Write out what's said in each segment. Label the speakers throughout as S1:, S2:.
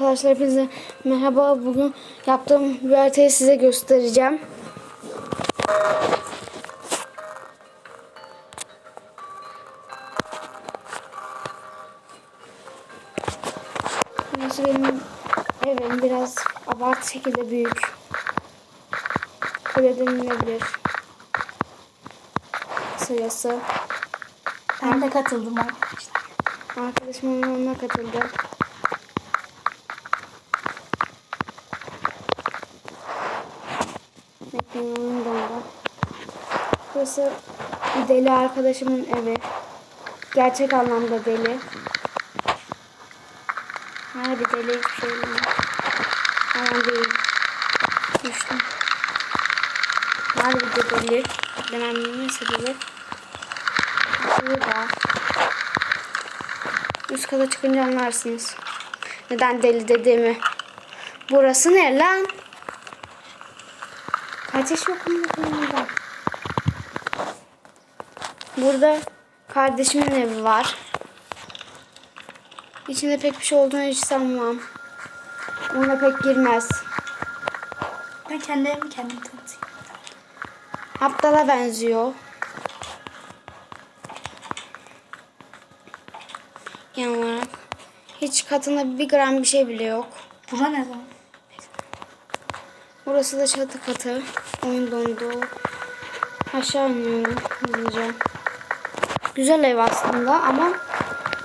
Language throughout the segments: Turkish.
S1: arkadaşlar hepinize merhaba. Bugün yaptığım haritayı size göstereceğim. Burası benim evim biraz abartı şekilde büyük. Öyle denilebilir. Sayısı.
S2: Ben de katıldım arkadaşlar.
S1: Arkadaşım onunla katıldı. Orada. Burası deli arkadaşımın evi. Gerçek anlamda deli. Harbi deli hiçbir şey değil. Değil. Düştüm. Harbi de deli. Demem neyse deli. Burada. Üst kata çıkınca anlarsınız. Neden deli dediğimi. Burası ne lan? Kaçış yok mu burada? Burada kardeşimin evi var. İçinde pek bir şey olduğunu hiç sanmam. Ona pek girmez.
S2: Ben kendi evimi kendim tanıtayım.
S1: Aptala benziyor. Genel olarak. Hiç katında bir gram bir şey bile yok.
S2: Bura ne lan?
S1: Burası da çatı katı. Oyun dondu. Aşağı iniyorum hızlıca. Güzel ev aslında ama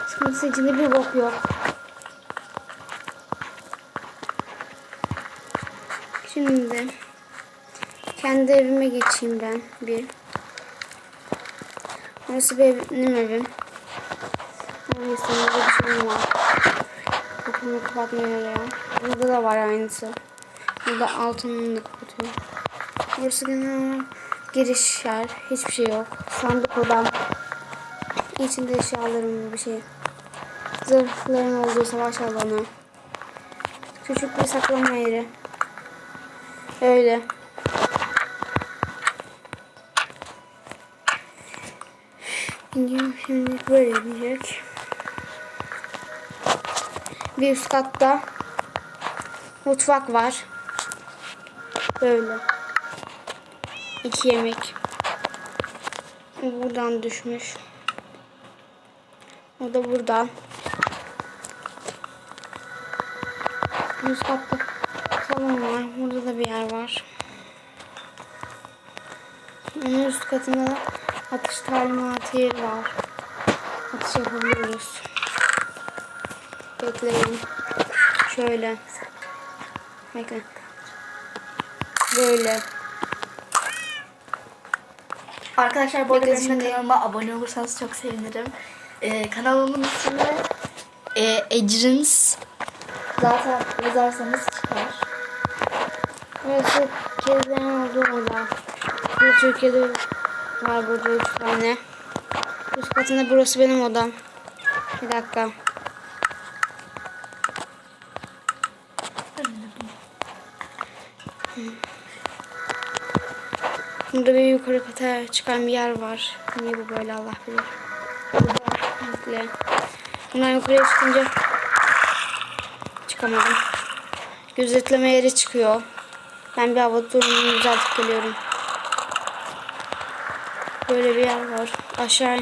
S1: sıkıntısı içinde bir bok yok. Şimdi kendi evime geçeyim ben bir. Burası benim evim. Neyse burada bir şeyim var. Kapımı kapatmaya yarayan. Burada da var aynısı. Burada altınını da kapatıyor. Burası genel giriş yer. Hiçbir şey yok. Sandık odam. İçinde eşyalarım bir şey. Zırhların olduğu savaş alanı. Küçük bir saklama yeri. Öyle. Gidiyorum şimdi böyle diyecek. Bir üst katta mutfak var. Böyle. İki yemek. Buradan düşmüş. O da buradan. Üst katta salon var. Burada da bir yer var. Onun üst katında da atış talimatı yeri var. Atış yapabiliyoruz. Bekleyin. Şöyle. Bekle. Böyle.
S2: Arkadaşlar bu arada benim kanalıma abone olursanız çok sevinirim. Ee, kanalımın ismi e, Ecrins. Zaten yazarsanız çıkar.
S1: Burası kedilerin olduğu oda. Bir Türkiye'de var burada üç tane. Üst katında burası benim odam. Bir dakika. Burada bir yukarı kata çıkan bir yer var. Niye bu böyle Allah bilir. Burada. Bundan yukarıya çıkınca çıkamadım. Gözetleme yeri çıkıyor. Ben bir hava durumunu düzeltip geliyorum. Böyle bir yer var. Aşağı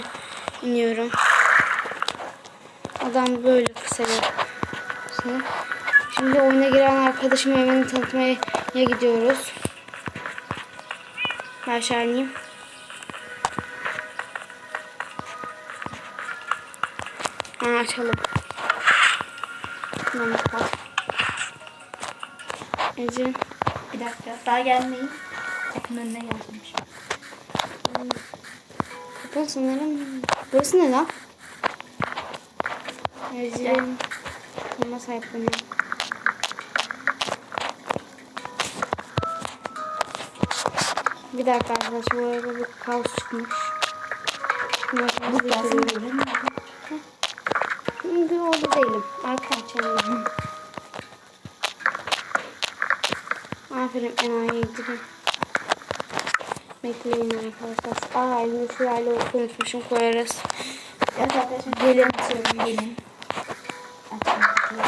S1: iniyorum. Adam böyle kısa Şimdi oyuna giren arkadaşım evini tanıtmaya gidiyoruz. Aşağı ineyim. Ha, açalım. Tamam. Ece.
S2: Bir dakika. Daha gelmeyin. Kapının önüne geldim.
S1: Kapalı sanırım. Burası ne lan? Ece. Ama sahipleniyor. Bir dakika arkadaşlar bu arada bir kaos çıkmış. Getiriyorum.
S2: görün.
S1: Şimdi orada değilim. Arka açalım. Aferin enayi gidelim. Bekleyin arkadaşlar. Aa elini şurayla unutmuşum koyarız.
S2: Evet arkadaşlar
S1: Gelin.
S2: gelin.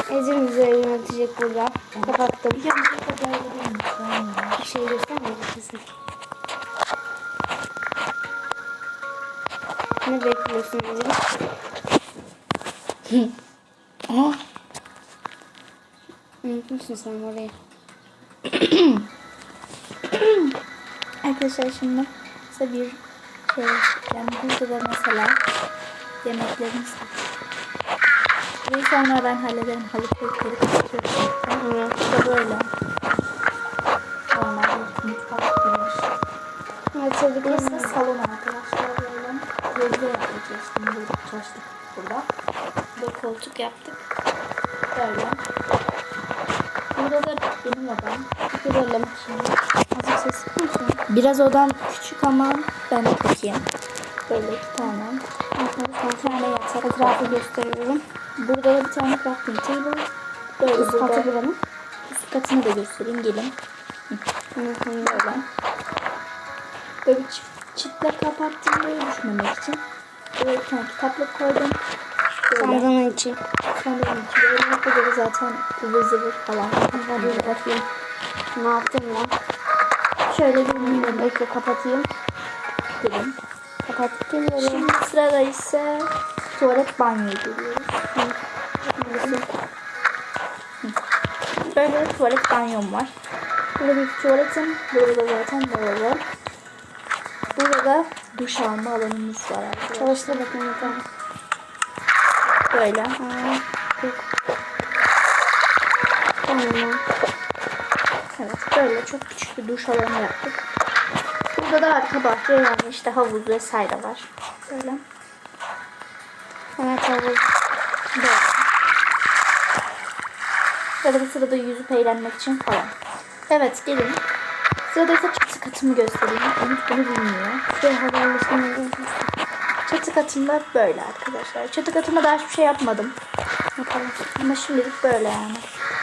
S1: Ecrin bize yönetecek burada. Kapattım.
S2: Bir
S1: şey göstermeyecek misin? Ne bekliyorsun Ecrin?
S2: Aa,
S1: Unutmuşsun sen orayı.
S2: Arkadaşlar şimdi size bir şey yani burada da mesela yemeklerimiz. Ve sonra ben hallederim. Halı koyup kapatıyorum. Bu da böyle. Bir mutfak gibi şey.
S1: Evet çocuklar.
S2: Burası salon arkadaşlar Gözde yapacağız şimdi burada çalıştık burada. Burada koltuk yaptık. Böyle. Burada da benim odam. Girelim şimdi. Hazır ses çıkmasın. Biraz odam küçük ama ben de takayım. Böyle iki tane. Arkadaşlar bir tane yatak
S1: Etrafı gösteriyorum.
S2: Burada da bir tane crafting table. Böyle
S1: Üst
S2: burada.
S1: katı buranın.
S2: Üst katını da göstereyim gelin.
S1: Hı.
S2: Böyle. Böyle bir çift, çitle kapattım böyle düşmemek için. Böyle bir tane kitaplık koydum. Böyle.
S1: Sandığın içi.
S2: Sandığın içi. Böyle böyle zaten ıvır zıvır falan.
S1: Hadi bakayım. Ne yaptın lan?
S2: Şöyle bir mini
S1: Bekle kapatayım.
S2: gelin.
S1: Kapatıp geliyorum.
S2: Şimdi sırada ise tuvalet banyoyu görüyoruz. Böyle bir tuvalet banyom var. Burada bir tuvaletim. Burada da zaten lavabo. Burada da duş alma alanımız var arkadaşlar.
S1: Bakayım bir tane.
S2: Böyle.
S1: Aa. Tamam.
S2: Evet böyle çok küçük bir duş alanı yaptık. Burada da arka bahçe yani işte havuz vesaire var. Böyle.
S1: Evet havuz.
S2: Böyle. Böyle bir sırada yüzüp eğlenmek için falan. Evet gelin. Sırada ise çatı katımı göstereyim. Umut bunu bilmiyor.
S1: Bir haberleşmeyi
S2: Çatı katımda böyle arkadaşlar. Çatı katımda daha hiçbir şey yapmadım.
S1: yapalım.
S2: Ama şimdilik böyle yani.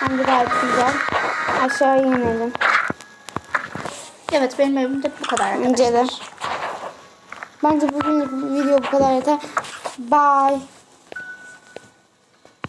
S1: Bence gayet güzel. Aşağıya inelim.
S2: Evet benim evim de bu kadar arkadaşlar.
S1: İnceler. Bence bugünlük video bu kadar yeter. Bye.